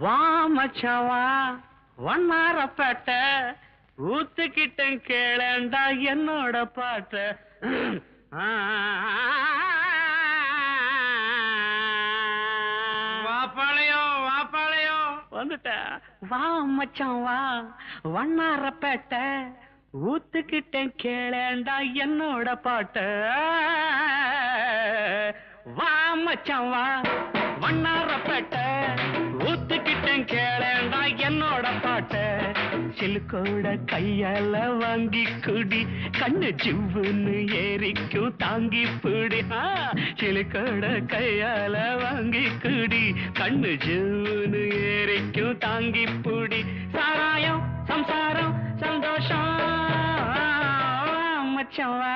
வா மச்சான் வா வண்ணாரப்பேட்டை ஊத்துக்கிட்டேன் கேளண்டா என்னோட பாட்ட. வாப்பாளையம் வாப்பாளையம் வந்துட்ட வா மச்சான் வா வண்ணாரப்பேட்டை ஊத்துக்கிட்டேன் கேளேண்டா என்னோட பாட்ட. வா மச்சான் வா வண்ணாரப்பேட்டை ஊத்துக்கிட்டேன் கேளண்டா என்னோட பாட்ட. சிலுக்கோட கையால வாங்கி குடி. கண்ணு சிவ்வுன்னு ஏறிக்கும் தாங்கி பிடி. சிலுக்கோட கையால வாங்கி குடி. கண்ணு சிவ்வுன்னு ஏறிக்கும் தாங்கி பிடி. சாராயம் சம்சாரம் சந்தோஷம். மச்சவா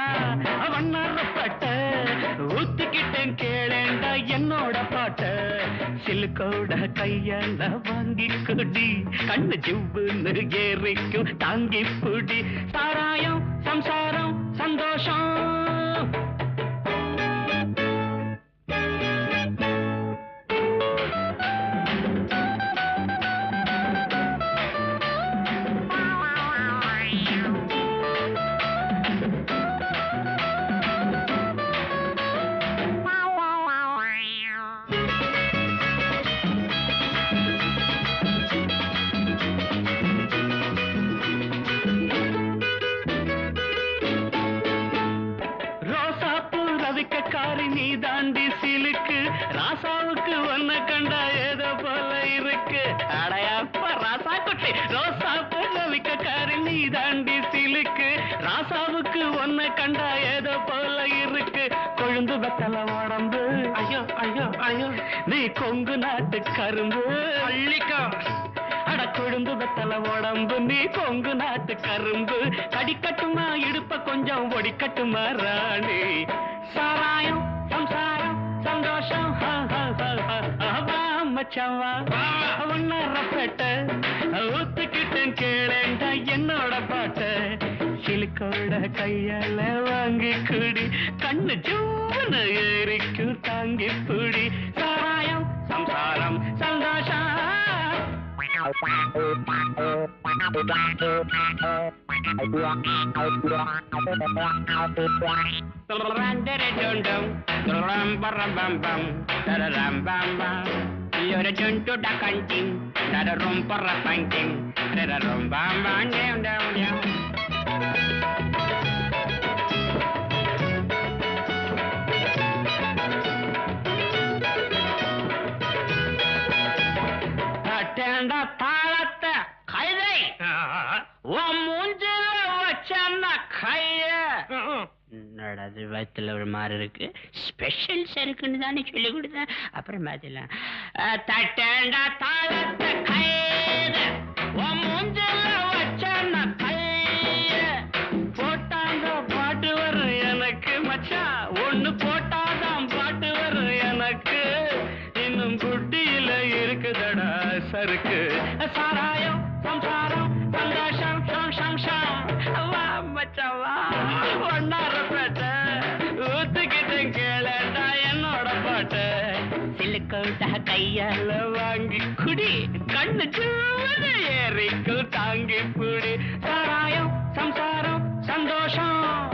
வண்ணாரப்பட்ட ஊத்துக்கிட்டேன் கேளேண்டா என்னோட பாட்ட. சிலுக்கோட கையால வாங்கி குடி. கண்ணு ஜிவ்வுன்னு ஏறிக்கும் தாங்கி புடி. சாராயம் சம்சாரம் சந்தோஷம். ராசாவுக்கு ஒன்ன கண்டா ஏதோ போல இருக்கு. கொழுந்து வெத்தல உடம்பு. ஐயோ ஐயோ ஐயோ. நீ கொங்கு நாட்டு கரும்பு. அள்ளிக்கோ அட கொழுந்து வெத்தல உடம்பு நீ கொங்கு நாட்டு கரும்பு. கடிக்கட்டுமா இடுப்ப கொஞ்சம் ஒடிக்கட்டுமா ராணி? சாராயம் சம்சாரம் சந்தோஷம். ஹா, ஹா, ஹா, ஹா. ஆ, வா மச்சான் வா. ஒன்னரப்பேட்ட ஊத்துக்கிட்டேன் கேளேண்டா என்னோட பாட்ட. சிலுக்கோட கையால வாங்கி குடி கண்ணு ஜூன்னு ஏறிக்கும் தாங்கி புடி சாராயம் சம்சாரம் சந்தோஷம் அட்டேண்டா தாளத்தை கைதை உன் மூஞ்சில வச்சன்னா கைய அது வயிற்றுல ஒரு மாதிரி இருக்கு. ஸ்பெஷல் சருக்குன்னு தானே சொல்லி கொடுத்தேன் அப்புறம் பார்த்துலாம் தட்டேண்டா தாளத்தை கைத உன் மூஞ்சில சிலுக்கோட்ட கையால வாங்கி குடி. கண்ணு சூடு ஏறிக்கும் தாங்கி புடி சாராயம் சம்சாரம் சந்தோஷம்.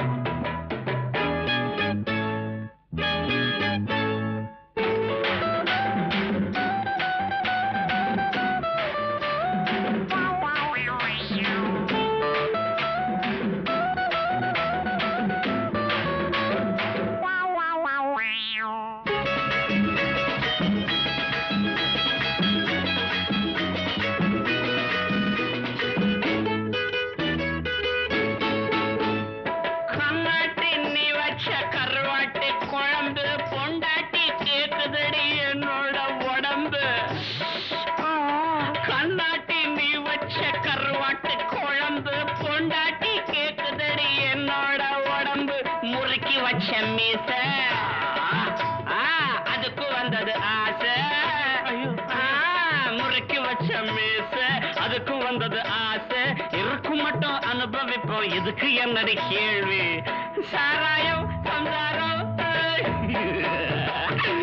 வந்தது ஆசை. இருக்கும் மட்டும் அனுபவிப்போம் இதுக்கு என்னடி கேள்வி? சாராயம் சம்சாரம்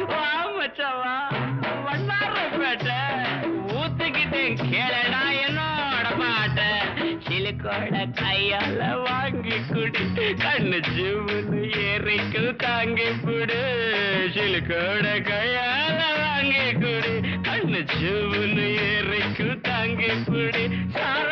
வா மச்சான் வா. வண்ணாரப்பேட்டை. ஊத்தி கேளடா என்னோட பாட்ட. சிலுக்கோட கையால வாங்கி குடி. கண்ணு ஜூன்னு ஏறிக்கு தாங்கி புடு. சிலுக்கோட கையால வாங்கி குடி. கண்ணு ஜூன்னு ஏறிக்கு தாங்கி புடி சாராயம்